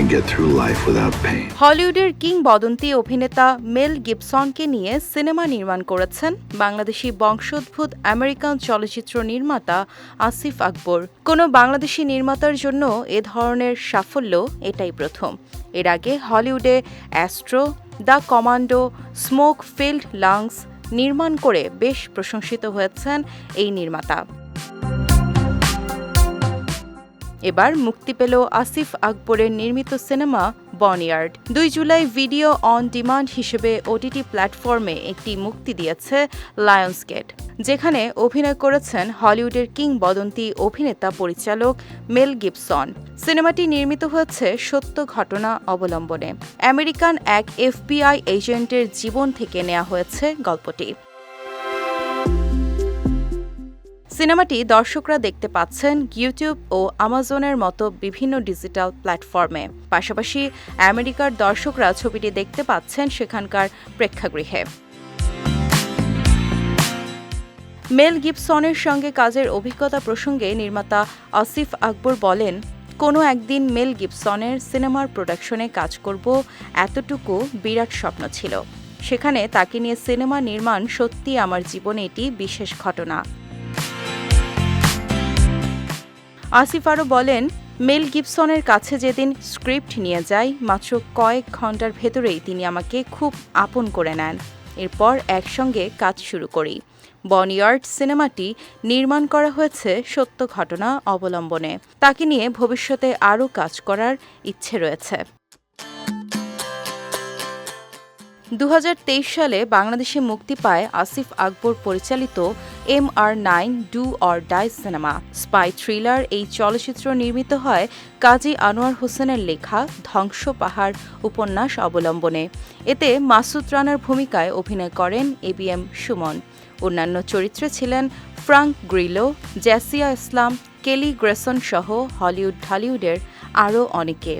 can get through life without pain. হলিউডের কিংবদন্তি অভিনেতা মেল গিবসনকে নিয়ে সিনেমা নির্মাণ করেছেন বাংলাদেশি বংশোদ্ভূত আমেরিকান চলচ্চিত্র নির্মাতা আসিফ আকবর। কোনো বাংলাদেশি নির্মাতার জন্য এ ধরনের সাফল্য এটাই প্রথম। এর আগে হলিউডে Astro, the Commando, smoke filled lungs নির্মাণ করে বেশ প্রশংসিত হয়েছেন এই নির্মাতা। এবার মুক্তি পেল আসিফ আকবরের নির্মিত সিনেমা বনিয়ার্ড। দুই জুলাই ভিডিও অন ডিমান্ড হিসেবে ওটিটি প্ল্যাটফর্মে একটি মুক্তি দিয়েছে লায়ন্সগেট, যেখানে অভিনয় করেছেন হলিউডের কিংবদন্তি অভিনেতা পরিচালক মেল গিবসন। সিনেমাটি নির্মিত হয়েছে সত্য ঘটনা অবলম্বনে। আমেরিকান এক এফবিআই এজেন্টের জীবন থেকে নেওয়া হয়েছে গল্পটি। সিনেমাটি দর্শকরা দেখতে পাচ্ছেন ইউটিউব ও আমাজনের মতো বিভিন্ন ডিজিটাল প্ল্যাটফর্মে। পাশাপাশি আমেরিকার দর্শকরা ছবিটি দেখতে পাচ্ছেন সেখানকার প্রেক্ষাগৃহে। মেল গিবসনের সঙ্গে কাজের অভিজ্ঞতা প্রসঙ্গে নির্মাতা আসিফ আকবর বলেন, কোনো একদিন মেল গিবসনের সিনেমার প্রোডাকশনে কাজ করব এতটুকু বিরাট স্বপ্ন ছিল। সেখানে তাকে নিয়ে সিনেমা নির্মাণ সত্যি আমার জীবনে এটি বিশেষ ঘটনা। আসিফ আরও বলেন, মেল গিবসনের কাছে যেদিন স্ক্রিপ্ট নিয়ে যাই, মাত্র কয়েক ঘণ্টার ভেতরেই তিনি আমাকে খুব আপন করে নেন। এরপর একসঙ্গে কাজ শুরু করি। বনিয়ার্ড সিনেমাটি নির্মাণ করা হয়েছে সত্য ঘটনা অবলম্বনে। তাকে নিয়ে ভবিষ্যতে আরও কাজ করার ইচ্ছে রয়েছে। দু হাজার তেইশ সালে বাংলাদেশে মুক্তি পায় আসিফ আকবর পরিচালিত M R nine do or die cinema. Spy thriller এই চলচ্চিত্র নির্মিত হয় কাজী আনোয়ার হোসেনের লেখা ধ্বংস পাহাড় উপন্যাস অবলম্বনে। এতে মাসুদ রানার ভূমিকায় অভিনয় করেন এ বি এম সুমন। অন্যান্য চরিত্রে ছিলেন Frank Grillo, Jasia Islam, Kelly Grayson সহ হলিউড ঢালিউডের আরও অনেকে।